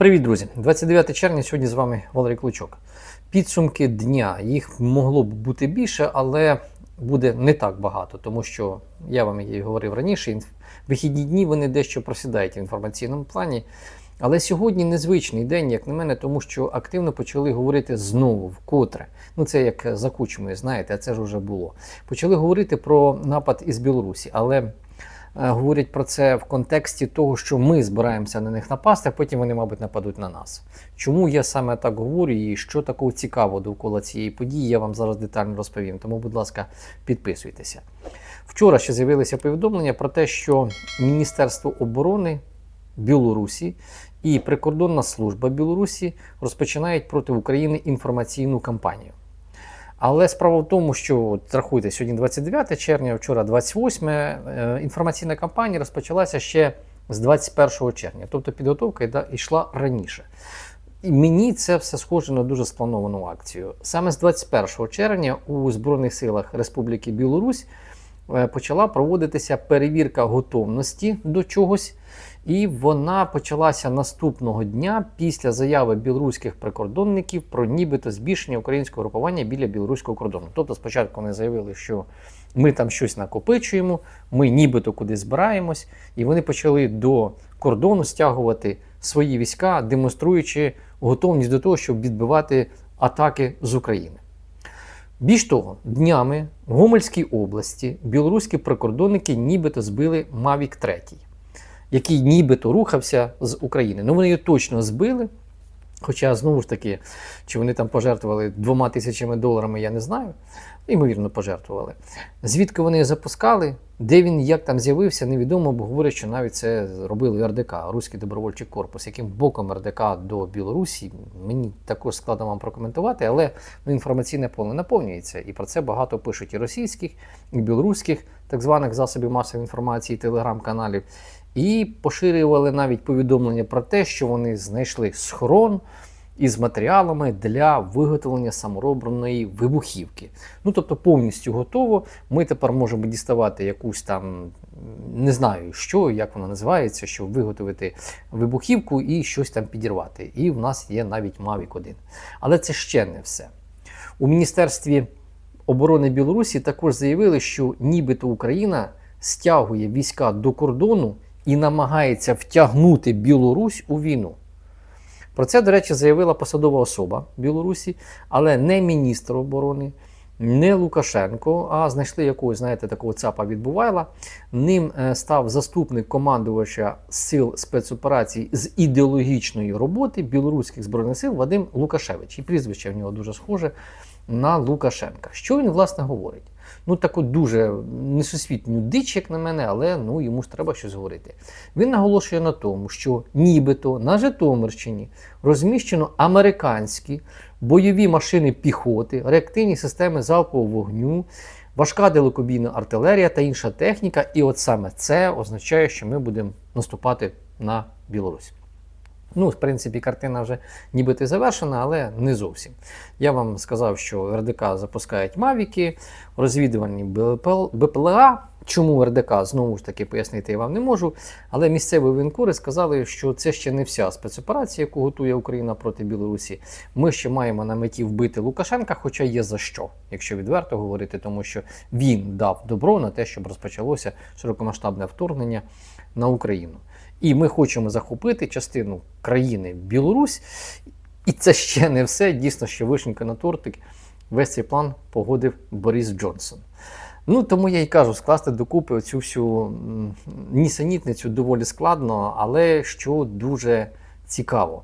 Привіт, друзі! 29 червня. Сьогодні з вами Валерій Клочок. Підсумки дня. Їх могло б бути більше, але буде не так багато, тому що я вам і говорив раніше. Вихідні дні вони дещо просідають в інформаційному плані. Але сьогодні незвичний день, як на мене, тому що активно почали говорити знову, вкотре. Ну це як за кучмою, знаєте, а це ж вже було. Почали говорити про напад із Білорусі, але говорять про це в контексті того, що ми збираємося на них напасти, а потім вони, мабуть, нападуть на нас. Чому я саме так говорю і що такого цікавого довкола цієї події, я вам зараз детально розповім. Тому, будь ласка, підписуйтеся. Вчора ще з'явилися повідомлення про те, що Міністерство оборони Білорусі і прикордонна служба Білорусі розпочинають проти України інформаційну кампанію. Але справа в тому, що от, рахуйте, сьогодні 29 червня, вчора 28, е, інформаційна кампанія розпочалася ще з 21 червня, тобто підготовка йшла раніше. І мені це все схоже на дуже сплановану акцію. Саме з 21 червня у Збройних силах Республіки Білорусь е, почала проводитися перевірка готовності до чогось, і вона почалася наступного дня після заяви білоруських прикордонників про нібито збільшення українського групування біля білоруського кордону. Тобто, спочатку вони заявили, що ми там щось накопичуємо, ми нібито кудись збираємось, і вони почали до кордону стягувати свої війська, демонструючи готовність до того, щоб відбивати атаки з України. Більш того, днями в Гомельській області білоруські прикордонники нібито збили Mavic 3, який нібито рухався з України. Ну вони його точно збили. Хоча, знову ж таки, чи вони там пожертвували двома тисячами доларами, я не знаю. Ймовірно, пожертвували. Звідки вони запускали, де він як там з'явився, невідомо, бо говорять, що навіть це робили РДК, Руський добровольчий корпус. Яким боком РДК до Білорусі, мені також складно вам прокоментувати, але ну, інформаційне поле наповнюється. І про це багато пишуть і російських, і білоруських так званих засобів масової інформації, телеграм-каналів. І поширювали навіть повідомлення про те, що вони знайшли схорон із матеріалами для виготовлення саморобної вибухівки. Ну тобто повністю готово. Ми тепер можемо діставати якусь там, не знаю що, як вона називається, щоб виготовити вибухівку і щось там підірвати. І в нас є навіть Mavic 1. Але це ще не все. У Міністерстві оборони Білорусі також заявили, що нібито Україна стягує війська до кордону і намагається втягнути Білорусь у війну. Про це, до речі, заявила посадова особа Білорусі, але не міністр оборони, не Лукашенко, а знайшли якогось, знаєте, такого цапа відбувайла. Ним е, став заступник командувача сил спецоперацій з ідеологічної роботи білоруських збройних сил Вадим Лукашевич. І прізвище в нього дуже схоже на Лукашенка. Що він, власне, говорить? Ну, таку дуже несусвітню дич, як на мене, але ну, йому ж треба щось говорити. Він наголошує на тому, що нібито на Житомирщині розміщено американські бойові машини піхоти, реактивні системи залпового вогню, важка далекобійна артилерія та інша техніка. І от саме це означає, що ми будемо наступати на Білорусь. Ну, в принципі, картина вже нібито завершена, але не зовсім. Я вам сказав, що РДК запускають Мавіки, розвідувальні БПЛ, БПЛА. Чому РДК знову ж таки пояснити я вам не можу. Але місцеві воєнкори сказали, що це ще не вся спецоперація, яку готує Україна проти Білорусі. Ми ще маємо на меті вбити Лукашенка, хоча є за що, якщо відверто говорити, тому що він дав добро на те, щоб розпочалося широкомасштабне вторгнення на Україну. І ми хочемо захопити частину країни Білорусь. І це ще не все. Дійсно, що вишенька на тортик. Весь цей план погодив Борис Джонсон. Ну, тому я й кажу, скласти докупи цю всю нісенітницю доволі складно, але що дуже цікаво.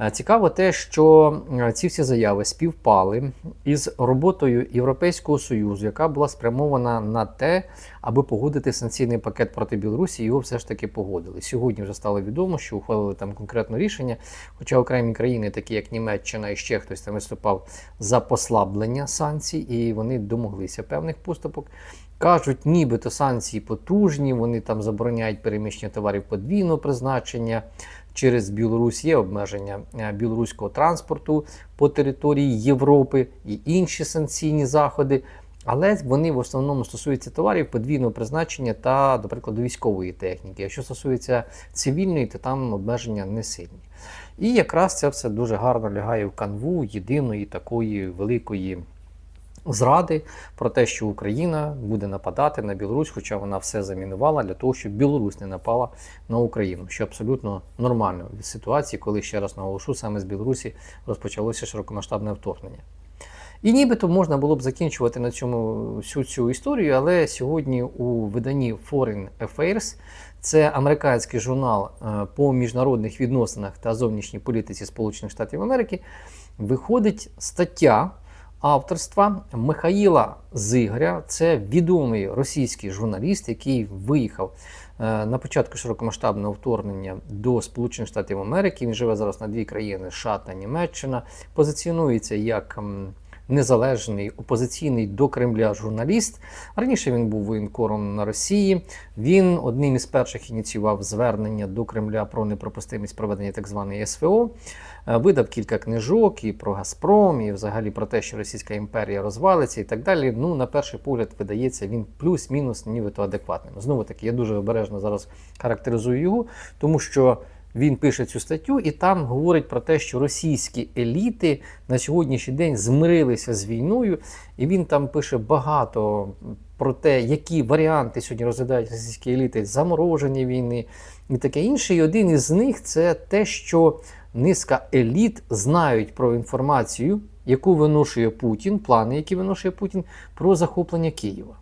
Е, Цікаво те, що е, ці всі заяви співпали із роботою Європейського Союзу, яка була спрямована на те, аби погодити санкційний пакет проти Білорусі, його все ж таки погодили. Сьогодні вже стало відомо, що ухвалили там конкретне рішення. Хоча окремі країни, такі як Німеччина і ще хтось там виступав за послаблення санкцій, і вони домоглися певних поступок. Кажуть, нібито санкції потужні, вони там забороняють переміщення товарів подвійного призначення. Через Білорусь є обмеження е, білоруського транспорту по території Європи і інші санкційні заходи. Але вони в основному стосуються товарів подвійного призначення та, до прикладу, військової техніки. Якщо стосується цивільної, то там обмеження не сильні. І якраз це все дуже гарно лягає в канву єдиної такої великої зради про те, що Україна буде нападати на Білорусь, хоча вона все замінувала для того, щоб Білорусь не напала на Україну, що абсолютно нормально в ситуації, коли ще раз наголошу, саме з Білорусі розпочалося широкомасштабне вторгнення. І нібито можна було б закінчувати на цьому всю цю історію, але сьогодні у виданні Foreign Affairs, це американський журнал е, по міжнародних відносинах та зовнішній політиці Сполучених Штатів Америки, виходить стаття авторства Михаїла Зигря. Це відомий російський журналіст, який виїхав е, на початку широкомасштабного вторгнення до Сполучених Штатів Америки. Він живе зараз на дві країни США та Німеччина. Позиціонується як незалежний опозиційний до Кремля журналіст. Раніше він був воєнкором на Росії. Він одним із перших ініціював звернення до Кремля про непропустимість проведення так званої СВО. Е, Видав кілька книжок і про Газпром, і взагалі про те, що Російська імперія розвалиться і так далі. Ну, на перший погляд, видається, він плюс-мінус нібито адекватним. Знову таки, я дуже обережно зараз характеризую його, тому що він пише цю статтю і там говорить про те, що російські еліти на сьогоднішній день змирилися з війною, і він там пише багато про те, які варіанти сьогодні розглядають російські еліти замороження війни і таке інше. І один із них це те, що низка еліт знають про інформацію, яку виношує Путін, плани, які виношує Путін, про захоплення Києва.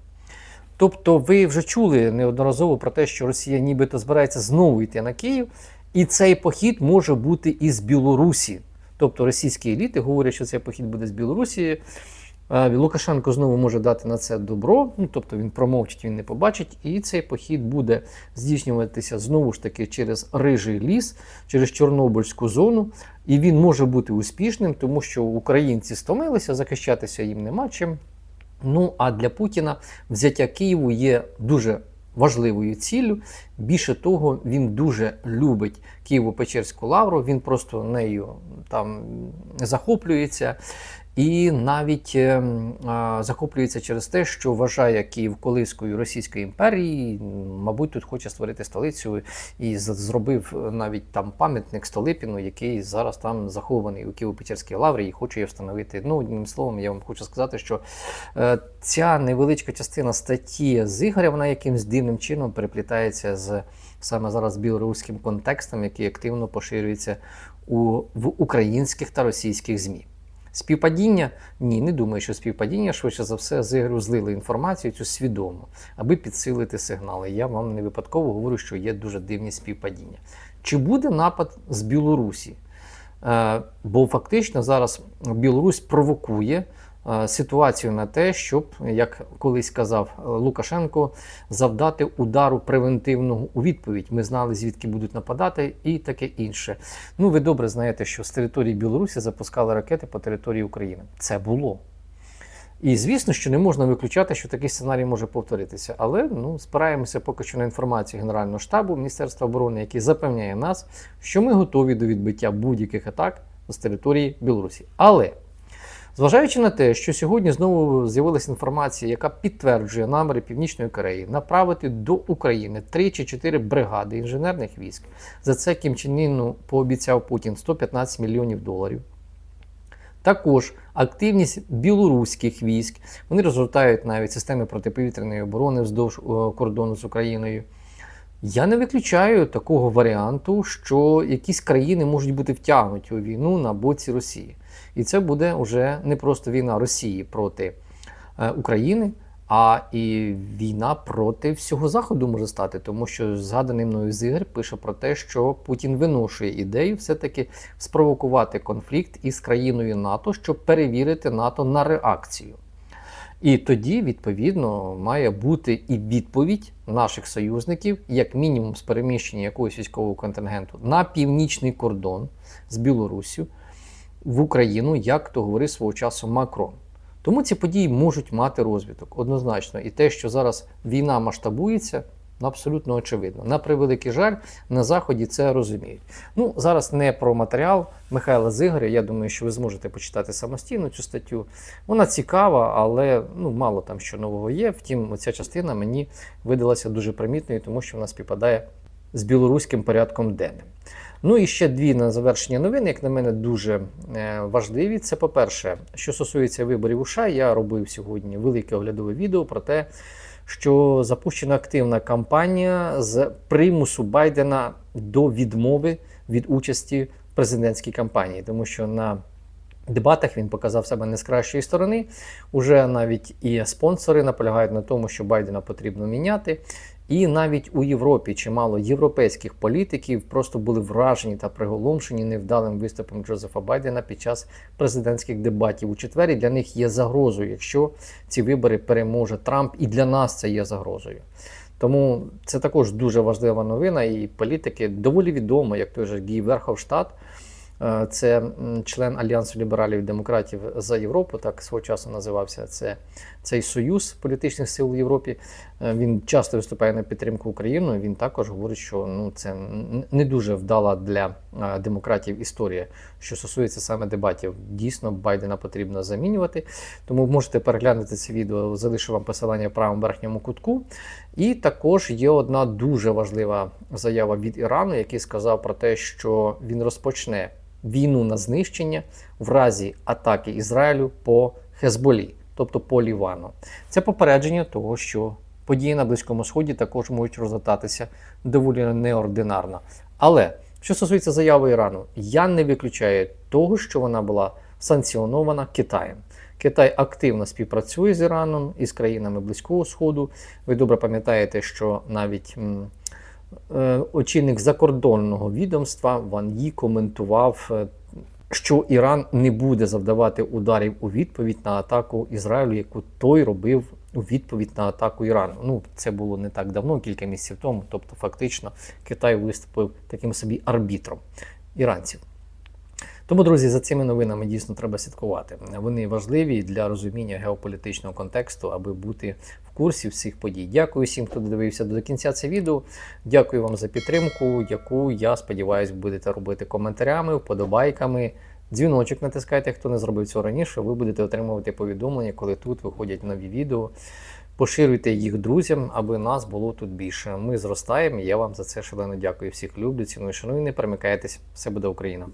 Тобто, ви вже чули неодноразово про те, що Росія нібито збирається знову йти на Київ, і цей похід може бути із Білорусі. Тобто російські еліти говорять, що цей похід буде з Білорусі. Лукашенко знову може дати на це добро, ну тобто він промовчить, він не побачить, і цей похід буде здійснюватися знову ж таки через рижий ліс, через Чорнобильську зону, і він може бути успішним, тому що українці стомилися, захищатися їм нема чим. Ну а для Путіна взяття Києву є дуже важливою ціллю. Більше того, він дуже любить Києво-Печерську лавру, він просто нею там захоплюється. І навіть е, а, захоплюється через те, що вважає Київ колискою Російської імперії. Мабуть, тут хоче створити столицю і зробив навіть там пам'ятник Столипіну, який зараз там захований у Києво-Печерській лаврі, і хоче його встановити. Ну, одним словом, я вам хочу сказати, що е, ця невеличка частина статті з Ігоря, вона якимсь дивним чином переплітається з саме зараз білоруським контекстом, який активно поширюється у, в українських та російських ЗМІ. Співпадіння? Ні, не думаю, що співпадіння. Швидше за все, з ігру злили інформацію цю свідомо, аби підсилити сигнали. Я вам не випадково говорю, що є дуже дивні співпадіння. Чи буде напад з Білорусі? Е, Бо фактично зараз Білорусь провокує ситуацію на те, щоб, як колись казав е, Лукашенко, завдати удару превентивного у відповідь. Ми знали, звідки будуть нападати, і таке інше. Ну, ви добре знаєте, що з території Білорусі запускали ракети по території України. Це було. І звісно, що не можна виключати, що такий сценарій може повторитися. Але ну, спираємося поки що на інформацію Генерального штабу Міністерства оборони, який запевняє нас, що ми готові до відбиття будь-яких атак з території Білорусі. Але зважаючи на те, що сьогодні знову з'явилася інформація, яка підтверджує наміри Північної Кореї направити до України 3 чи 4 бригади інженерних військ. За це Кім Чен Іну пообіцяв Путін 115 мільйонів доларів. Також активність білоруських військ. Вони розгортають навіть системи протиповітряної оборони вздовж е, кордону з Україною. Я не виключаю такого варіанту, що якісь країни можуть бути втягнуті у війну на боці Росії. І це буде вже не просто війна Росії проти е, України, а і війна проти всього Заходу може стати, тому що згаданий мною Зігр пише про те, що Путін виношує ідею все-таки спровокувати конфлікт із країною НАТО, щоб перевірити НАТО на реакцію. І тоді, відповідно, має бути і відповідь наших союзників, як мінімум з переміщення якогось військового контингенту на північний кордон з Білоруссю в Україну, як то говорив свого часу Макрон. Тому ці події можуть мати розвиток однозначно. І те, що зараз війна масштабується, Абсолютно очевидно. На превеликий жаль, на Заході це розуміють. Ну, зараз не про матеріал Михайла Зигаря. Я думаю, що ви зможете почитати самостійно цю статтю. Вона цікава, але ну, мало там що нового є. Втім, ця частина мені видалася дуже примітною, тому що вона співпадає з білоруським порядком денним. Ну і ще дві на завершення новини, як на мене, дуже е, важливі. Це, по-перше, що стосується виборів у США, я робив сьогодні велике оглядове відео про те, що запущена активна кампанія з примусу Байдена до відмови від участі в президентській кампанії, тому що на дебатах він показав себе не з кращої сторони. Уже навіть і спонсори наполягають на тому, що Байдена потрібно міняти. І навіть у Європі чимало європейських політиків просто були вражені та приголомшені невдалим виступом Джозефа Байдена під час президентських дебатів у четвер. Для них є загрозою, якщо ці вибори переможе Трамп, і для нас це є загрозою. Тому це також дуже важлива новина, і політики доволі відомо, як той же Гій Верховштадт. Е, Це член Альянсу лібералів і демократів за Європу, так свого часу називався це цей союз політичних сил в Європі. Е, Він часто виступає на підтримку України. Він також говорить, що ну це не дуже вдала для е, демократів історія, що стосується саме дебатів. Дійсно, Байдена потрібно замінювати. Тому можете переглянути це відео, залишу вам посилання в правому верхньому кутку. І також є одна дуже важлива заява від Ірану, який сказав про те, що він розпочне війну на знищення в разі атаки Ізраїлю по Хезболі, тобто по Лівану. Це попередження того, що події на Близькому Сході також можуть розгортатися доволі неординарно. Але що стосується заяви Ірану, я не виключаю того, що вона була санкціонована Китаєм. Китай активно співпрацює з Іраном і з країнами Близького Сходу. Ви добре пам'ятаєте, що навіть очільник закордонного відомства Ван Ї коментував, е, що Іран не буде завдавати ударів у відповідь на атаку Ізраїлю, яку той робив у відповідь на атаку Ірану. Ну, це було не так давно, кілька місяців тому. Тобто, фактично, Китай виступив таким собі арбітром іранців. Тому, друзі, за цими новинами дійсно треба слідкувати. Вони важливі для розуміння геополітичного контексту, аби бути в курсі всіх подій. Дякую всім, хто додивився до кінця це відео. Дякую вам за підтримку, яку я сподіваюся, будете робити коментарями, вподобайками. Дзвіночок натискайте, хто не зробив цього раніше. Ви будете отримувати повідомлення, коли тут виходять нові відео. Поширюйте їх друзям, аби нас було тут більше. Ми зростаємо. Я вам за це шалено дякую. Всіх люблю, ціную, шаную. Не перемикайтесь. Все буде Україна.